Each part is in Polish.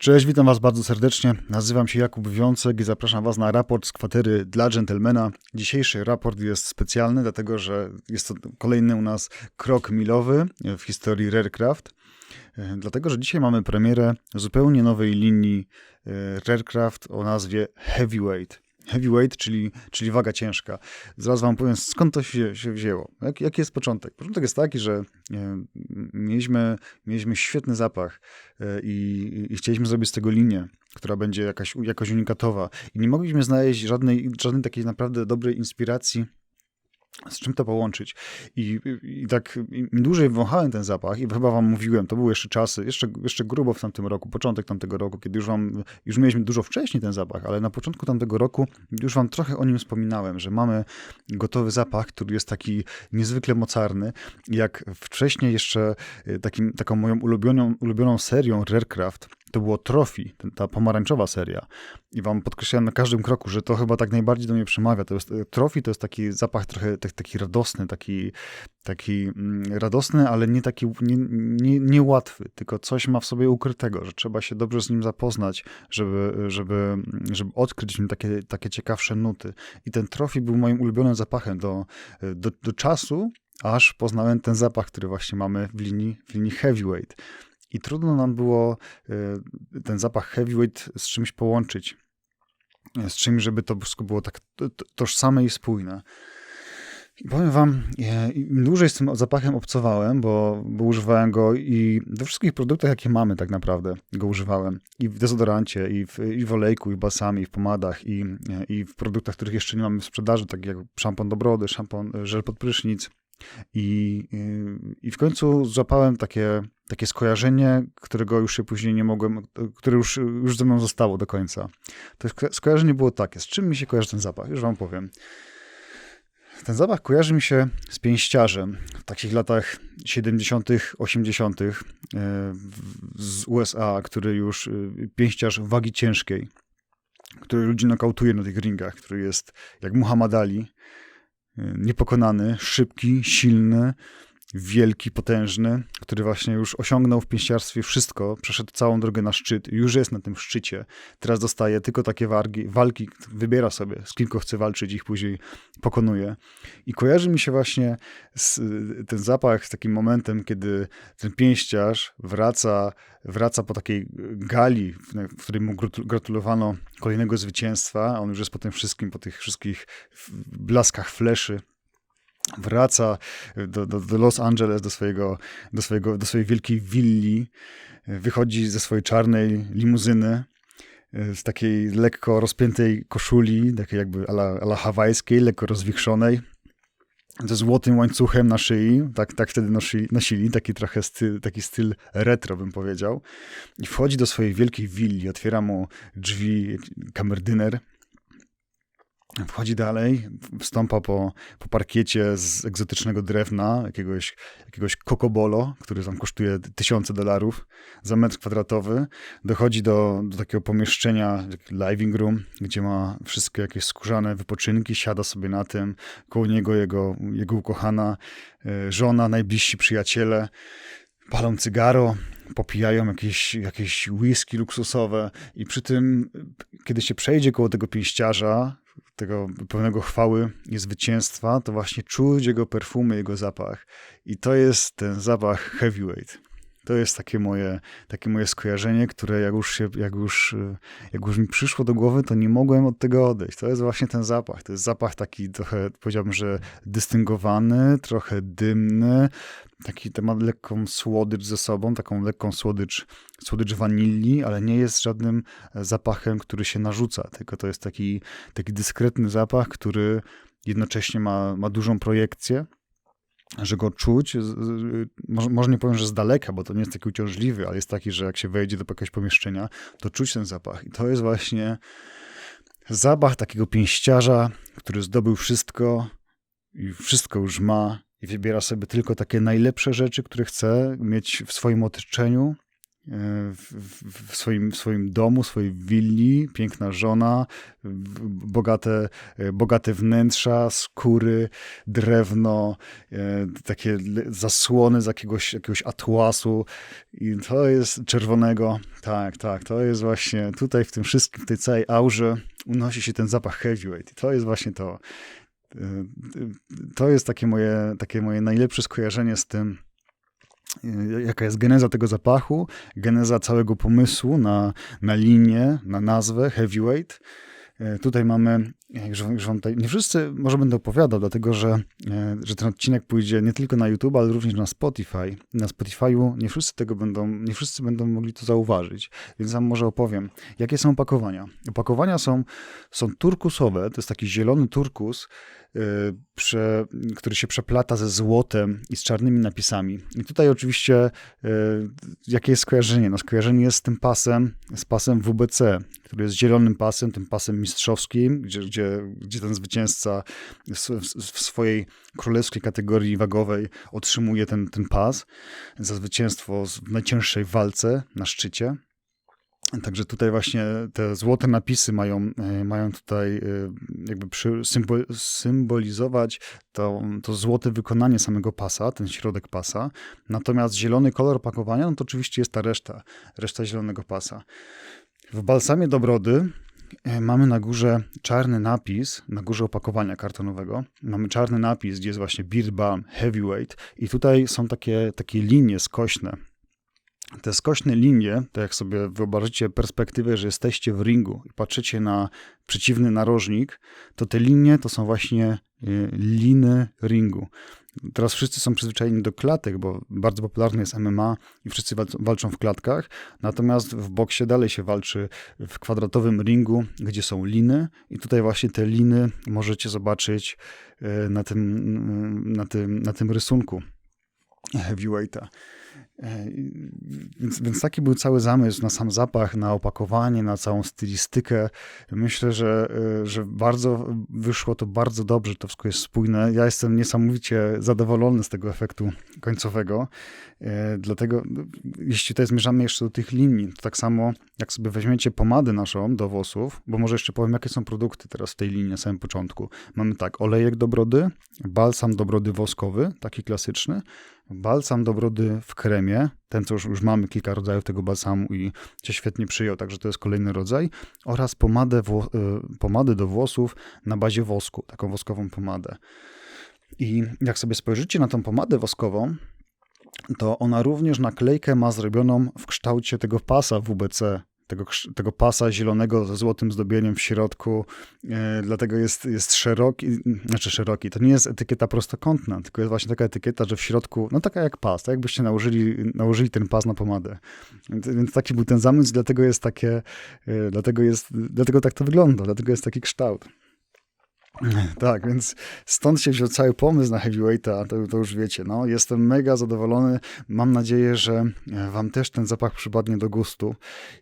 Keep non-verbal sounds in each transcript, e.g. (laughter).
Cześć, witam Was bardzo serdecznie. Nazywam się Jakub Wiącek i zapraszam Was na raport z kwatery dla dżentelmena. Dzisiejszy raport jest specjalny, dlatego że jest to kolejny u nas krok milowy w historii Rarecraft. Dlatego, że dzisiaj mamy premierę zupełnie nowej linii e, Rarecraft o nazwie Heavyweight. Heavyweight, czyli, czyli waga ciężka. Zaraz wam powiem, skąd to się, się wzięło. Jak, jaki jest początek? Początek jest taki, że e, mieliśmy, mieliśmy świetny zapach e, i, i chcieliśmy zrobić z tego linię, która będzie jakaś, jakaś unikatowa. I nie mogliśmy znaleźć żadnej, żadnej takiej naprawdę dobrej inspiracji z czym to połączyć. I, I, tak im dłużej wąchałem ten zapach, i chyba wam mówiłem, to były jeszcze czasy, jeszcze, jeszcze grubo w tamtym roku, początek tamtego roku, kiedy już wam, już mieliśmy dużo wcześniej ten zapach, ale na początku tamtego roku już wam trochę o nim wspominałem, że mamy gotowy zapach, który jest taki niezwykle mocarny. Jak wcześniej jeszcze y, takim, taką moją ulubioną, ulubioną serią Rarecraft, to było Trophy, ta pomarańczowa seria. I wam podkreślałem na każdym kroku, że to chyba tak najbardziej do mnie przemawia. To jest, Trophy to jest taki zapach trochę tak, taki radosny, taki, taki mm, radosny, ale nie taki nie, nie, niełatwy, tylko coś ma w sobie ukrytego, że trzeba się dobrze z nim zapoznać, żeby, żeby, żeby odkryć w nim takie, takie ciekawsze nuty. I ten Trophy był moim ulubionym zapachem do, do, do czasu, aż poznałem ten zapach, który właśnie mamy w linii, w linii Heavyweight. I trudno nam było e, ten zapach heavyweight z czymś połączyć. Z czymś, żeby to wszystko było tak tożsame i spójne. I powiem wam, e, im dłużej z tym zapachem obcowałem, bo, bo używałem go i we wszystkich produktach, jakie mamy tak naprawdę, go używałem. I w dezodorancie, i w, i w olejku, i w i w pomadach, i, i w produktach, których jeszcze nie mamy w sprzedaży, tak jak szampon do brody, szampon, żel pod prysznic, i, y, I w końcu złapałem takie, takie skojarzenie, którego już się później nie mogłem, które już, już ze mną zostało do końca. To skojarzenie było takie. Z czym mi się kojarzy ten zapach? Już wam powiem. Ten zapach kojarzy mi się z pięściarzem w takich latach 70., 80. Y, z USA, który już y, pięściarz wagi ciężkiej, który ludzi nokautuje na tych ringach, który jest jak Muhammad Ali niepokonany, szybki, silny, wielki, potężny, który właśnie już osiągnął w pięściarstwie wszystko, przeszedł całą drogę na szczyt, już jest na tym szczycie. Teraz dostaje tylko takie wargi, walki, wybiera sobie, z kim chce walczyć, ich później pokonuje. I kojarzy mi się właśnie z, ten zapach z takim momentem, kiedy ten pięściarz wraca, wraca po takiej gali, w której mu gratulowano kolejnego zwycięstwa. On już jest po tym wszystkim, po tych wszystkich blaskach fleszy wraca do, do, do, Los Angeles, do, swojego, do, swojego, do swojej wielkiej willi, wychodzi ze swojej czarnej limuzyny, e, z takiej lekko rozpiętej koszuli, takiej jakby ala, ala hawajskiej, lekko rozwichrzonej, ze złotym łańcuchem na szyi, tak, tak wtedy nosili, nosili taki trochę styl, taki styl retro bym powiedział. I wchodzi do swojej wielkiej willi, otwiera mu drzwi kamerdyner, Wchodzi dalej, wstąpa po, po parkiecie z egzotycznego drewna, jakiegoś, jakiegoś kokobolo, który tam kosztuje tysiące dolarów za metr kwadratowy. Dochodzi do, do takiego pomieszczenia, living room, gdzie ma wszystkie jakieś skórzane wypoczynki, siada sobie na tym, koło niego jego, jego ukochana e, żona, najbliżsi przyjaciele palą cygaro, popijają jakieś, jakieś whisky luksusowe i przy tym, kiedy się przejdzie koło tego pięściarza, tego pełnego chwały i zwycięstwa, to właśnie czuć jego perfumy, jego zapach. I to jest ten zapach heavyweight. To jest takie moje, takie moje skojarzenie, które jak już, się, jak, już, jak już mi przyszło do głowy, to nie mogłem od tego odejść. To jest właśnie ten zapach. To jest zapach taki trochę, powiedziałbym, że dystyngowany, trochę dymny, taki temat lekką słodycz ze sobą, taką lekką słodycz, słodycz wanilii, ale nie jest żadnym zapachem, który się narzuca, tylko to jest taki, taki dyskretny zapach, który jednocześnie ma, ma dużą projekcję, że go czuć, może, może nie powiem, że z daleka, bo to nie jest taki uciążliwy, ale jest taki, że jak się wejdzie do jakiegoś pomieszczenia, to czuć ten zapach. I to jest właśnie zapach takiego pięściarza, który zdobył wszystko i wszystko już ma i wybiera sobie tylko takie najlepsze rzeczy, które chce mieć w swoim otoczeniu, w, w, swoim, w swoim domu, swojej willi, piękna żona, bogate, bogate wnętrza, skóry, drewno, takie zasłony z jakiegoś, jakiegoś atłasu i to jest czerwonego. Tak, tak, to jest właśnie tutaj w tym wszystkim, w tej całej aurze unosi się ten zapach heavyweight i to jest właśnie to. To jest takie moje, takie moje najlepsze skojarzenie z tym, jaka jest geneza tego zapachu, geneza całego pomysłu na, na linię, na nazwę heavyweight. E, tutaj mamy, już, już wam tutaj, nie wszyscy może będę opowiadał, dlatego że, e, że ten odcinek pójdzie nie tylko na YouTube, ale również na Spotify. Na Spotify'u nie wszyscy tego będą, nie wszyscy będą mogli to zauważyć, więc wam może opowiem, jakie są opakowania. Opakowania są, są turkusowe, to jest taki zielony turkus, Y, prze, który się przeplata ze złotem i z czarnymi napisami. I tutaj oczywiście y, jakie jest skojarzenie? No skojarzenie jest z tym pasem, z pasem WBC, który jest zielonym pasem, tym pasem mistrzowskim, gdzie, gdzie, gdzie ten zwycięzca w, w swojej królewskiej kategorii wagowej otrzymuje ten, ten pas za zwycięstwo w najcięższej walce na szczycie. Także tutaj właśnie te złote napisy mają, e, mają tutaj e, jakby symbolizować to, to złote wykonanie samego pasa, ten środek pasa. Natomiast zielony kolor opakowania, no to oczywiście jest ta reszta, reszta zielonego pasa. W balsamie do brody e, mamy na górze czarny napis, na górze opakowania kartonowego. Mamy czarny napis, gdzie jest właśnie Beard Balm Heavyweight i tutaj są takie, takie linie skośne, te skośne linie, to jak sobie wyobrazicie perspektywę, że jesteście w ringu i patrzycie na przeciwny narożnik, to te linie to są właśnie liny ringu. Teraz wszyscy są przyzwyczajeni do klatek, bo bardzo popularne jest MMA i wszyscy walczą w klatkach. Natomiast w boksie dalej się walczy w kwadratowym ringu, gdzie są liny, i tutaj właśnie te liny możecie zobaczyć y, na tym, y, na tym, na tym rysunku heavyweighta. E, więc, więc taki był cały zamysł na sam zapach, na opakowanie, na całą stylistykę. Myślę, że, e, że bardzo wyszło to bardzo dobrze, to wszystko jest spójne. Ja jestem niesamowicie zadowolony z tego efektu końcowego. E, dlatego, jeśli tutaj zmierzamy jeszcze do tych linii, to tak samo jak sobie weźmiecie pomadę naszą do włosów, bo może jeszcze powiem, jakie są produkty teraz w tej linii na samym początku. Mamy tak, olejek do brody, balsam do brody woskowy, taki klasyczny, balsam do brody w kremie, ten co już, już mamy kilka rodzajów tego balsamu i się świetnie przyjął, także to jest kolejny rodzaj, oraz pomadę, wło, y, do włosów na bazie wosku, taką woskową pomadę. I jak sobie spojrzycie na tą pomadę woskową, to ona również naklejkę ma zrobioną w kształcie tego pasa WBC tego, tego pasa zielonego ze złotym zdobieniem w środku, e, dlatego jest, jest szeroki, znaczy szeroki, to nie jest etykieta prostokątna, tylko jest właśnie taka etykieta, że w środku, no taka jak pas, tak jakbyście nałożyli, nałożyli ten pas na pomadę. Więc, taki był ten zamysł, dlatego jest takie, e, dlatego jest, dlatego tak to wygląda, dlatego jest taki kształt. (laughs) Tak, więc stąd się wziął cały pomysł na heavyweighta, to, to już wiecie. No, jestem mega zadowolony. Mam nadzieję, że e, wam też ten zapach przypadnie do gustu.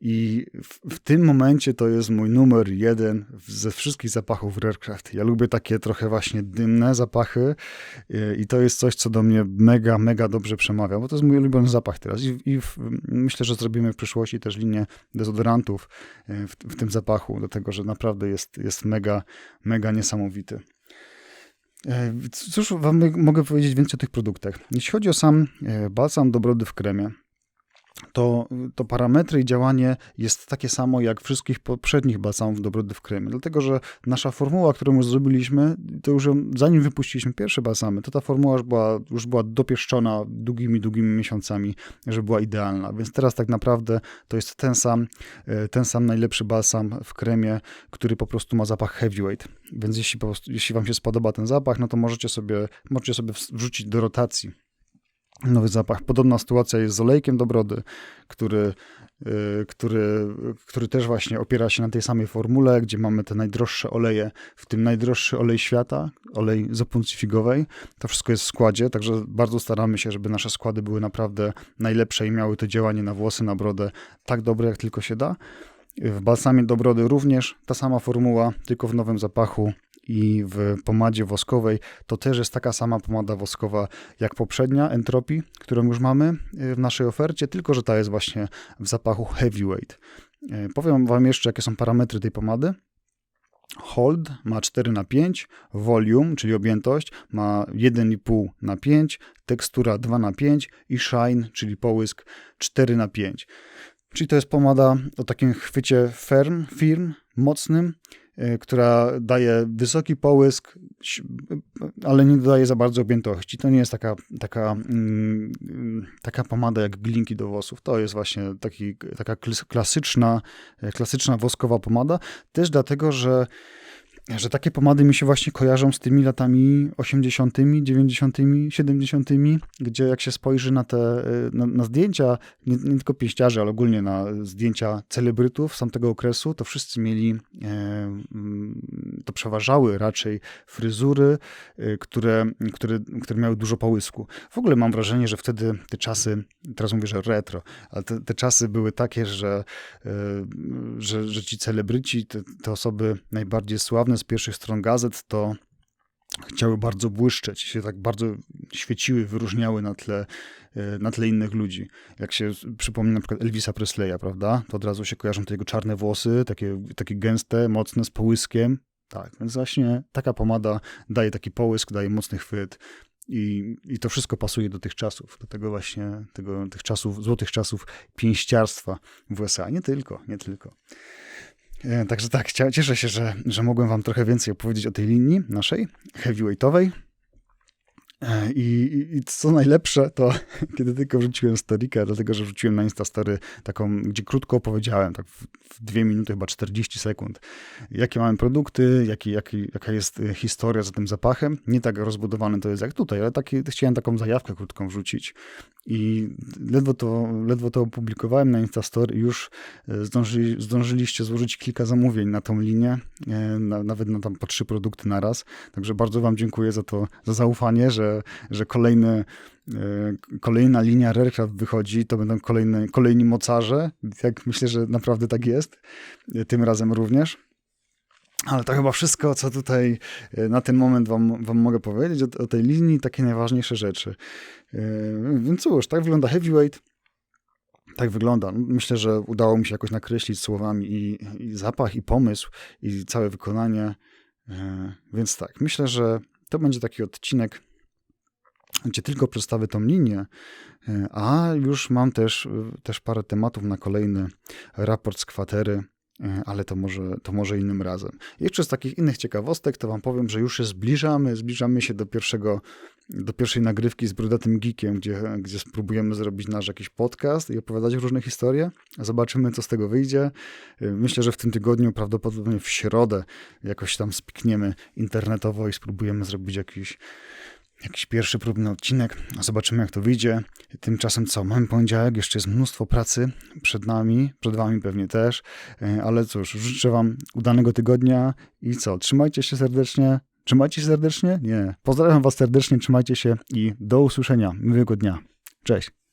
I w, w tym momencie to jest mój numer jeden ze wszystkich zapachów Rarecraft. Ja lubię takie trochę właśnie dymne zapachy e, i to jest coś, co do mnie mega, mega dobrze przemawia, bo to jest mój ulubiony zapach teraz. I, i w, myślę, że zrobimy w przyszłości też linię dezodorantów e, w, w tym zapachu, dlatego że naprawdę jest, jest mega, mega niesamowity niesamowity. E, cóż wam mogę powiedzieć więcej o tych produktach? Jeśli chodzi o sam e, balsam do brody w kremie, to, to parametry i działanie jest takie samo jak wszystkich poprzednich balsamów do brody w kremie. Dlatego, że nasza formuła, którą już zrobiliśmy, to już zanim wypuściliśmy pierwsze balsamy, to ta formuła już była, już była dopieszczona długimi, długimi miesiącami, że była idealna. Więc teraz tak naprawdę to jest ten sam, e, ten sam najlepszy balsam w kremie, który po prostu ma zapach heavyweight. Więc jeśli, po prostu, jeśli wam się spodoba ten zapach, no to możecie sobie, możecie sobie wrzucić do rotacji nowy zapach. Podobna sytuacja jest z olejkiem do brody, który, y, który, który też właśnie opiera się na tej samej formule, gdzie mamy te najdroższe oleje, w tym najdroższy olej świata, olej z opuncji figowej. To wszystko jest w składzie, także bardzo staramy się, żeby nasze składy były naprawdę najlepsze i miały to działanie na włosy, na brodę tak dobre, jak tylko się da. W balsamie do brody również ta sama formuła, tylko w nowym zapachu i w pomadzie woskowej to też jest taka sama pomada woskowa jak poprzednia Entropy, którą już mamy y, w naszej ofercie, tylko że ta jest właśnie w zapachu heavyweight. Y, Powiem wam jeszcze, jakie są parametry tej pomady. Hold ma 4 na 5, volume, czyli objętość, ma 1,5 na 5, tekstura 2 na 5 i shine, czyli połysk 4 na 5. Czyli to jest pomada o takim chwycie firm, firm mocnym, która daje wysoki połysk, ale nie dodaje za bardzo objętości. To nie jest taka, taka, mm, taka pomada jak glinki do włosów. To jest właśnie taki, taka klas- klasyczna, e, klasyczna woskowa pomada. Też dlatego, że że takie pomady mi się właśnie kojarzą z tymi latami 80., 90., 70., gdzie jak się spojrzy na te y, na, na zdjęcia, nie, nie tylko pieściarzy, ale ogólnie na zdjęcia celebrytów z tamtego okresu, to wszyscy mieli, e, mm, to przeważały raczej fryzury, y, które, które, które miały dużo połysku. W ogóle mam wrażenie, że wtedy te czasy, teraz mówię, że retro, ale te, te czasy były takie, że, e, że, że ci celebryci, te, te osoby najbardziej sławne z pierwszych stron gazet, to chciały bardzo błyszczeć, się tak bardzo świeciły, wyróżniały na tle, e, na tle innych ludzi. Jak się przypomni na przykład Elvisa Presleya, prawda, to od razu się kojarzą te jego czarne włosy, takie, takie gęste, mocne, z połyskiem. Tak, więc właśnie taka pomada daje taki połysk, daje mocny chwyt i, i to wszystko pasuje do tych czasów, do tego właśnie, tego, tych czasów, złotych czasów pięściarstwa w USA. Nie tylko, nie tylko. E, Także tak, cieszę się, że, że mogłem wam trochę więcej opowiedzieć o tej linii naszej, heavyweightowej. E, I, i, co najlepsze, to (laughs) kiedy tylko wrzuciłem storika, dlatego że wrzuciłem na Instastory taką, gdzie krótko opowiedziałem, tak w, w dwie minuty, chyba 40 sekund, jakie mamy produkty, jaki, jaki, jaka jest e, historia za tym zapachem. Nie tak rozbudowane to jest jak tutaj, ale taki, chciałem taką zajawkę krótką wrzucić. I ledwo to, ledwo to opublikowałem na Instastory już e, zdążyli, zdążyliście złożyć kilka zamówień na tą linię, e, na, nawet na tam po trzy produkty na raz. Także bardzo wam dziękuję za to, za zaufanie, że, że kolejny, e, kolejna linia Rarecraft wychodzi, to będą kolejne, kolejni mocarze. Jak myślę, że naprawdę tak jest. Tym razem również. Ale to chyba wszystko, co tutaj e, na ten moment wam, wam mogę powiedzieć o, o tej linii, takie najważniejsze rzeczy. E, Więc cóż, tak wygląda heavyweight. Tak wygląda. Myślę, że udało mi się jakoś nakreślić słowami i, i zapach, i pomysł, i całe wykonanie. E, Więc tak, myślę, że to będzie taki odcinek, gdzie tylko przedstawię tą linię, a już mam też, też parę tematów na kolejny raport z kwatery, ale to może, to może innym razem. Jeszcze z takich innych ciekawostek to wam powiem, że już się zbliżamy, zbliżamy się do pierwszego, do pierwszej nagrywki z Brudatym Geekiem, gdzie, gdzie spróbujemy zrobić nasz jakiś podcast i opowiadać różne historie. Zobaczymy, co z tego wyjdzie. E, Myślę, że w tym tygodniu, prawdopodobnie w środę, jakoś tam spikniemy internetowo i spróbujemy zrobić jakiś jakiś pierwszy próbny odcinek. Zobaczymy, jak to wyjdzie. Tymczasem co? Mamy poniedziałek, jeszcze jest mnóstwo pracy przed nami, przed wami pewnie też, E, ale cóż, życzę wam udanego tygodnia i co? Trzymajcie się serdecznie. Trzymajcie się serdecznie? Nie. Pozdrawiam was serdecznie, trzymajcie się i do usłyszenia. Miłego dnia. Cześć.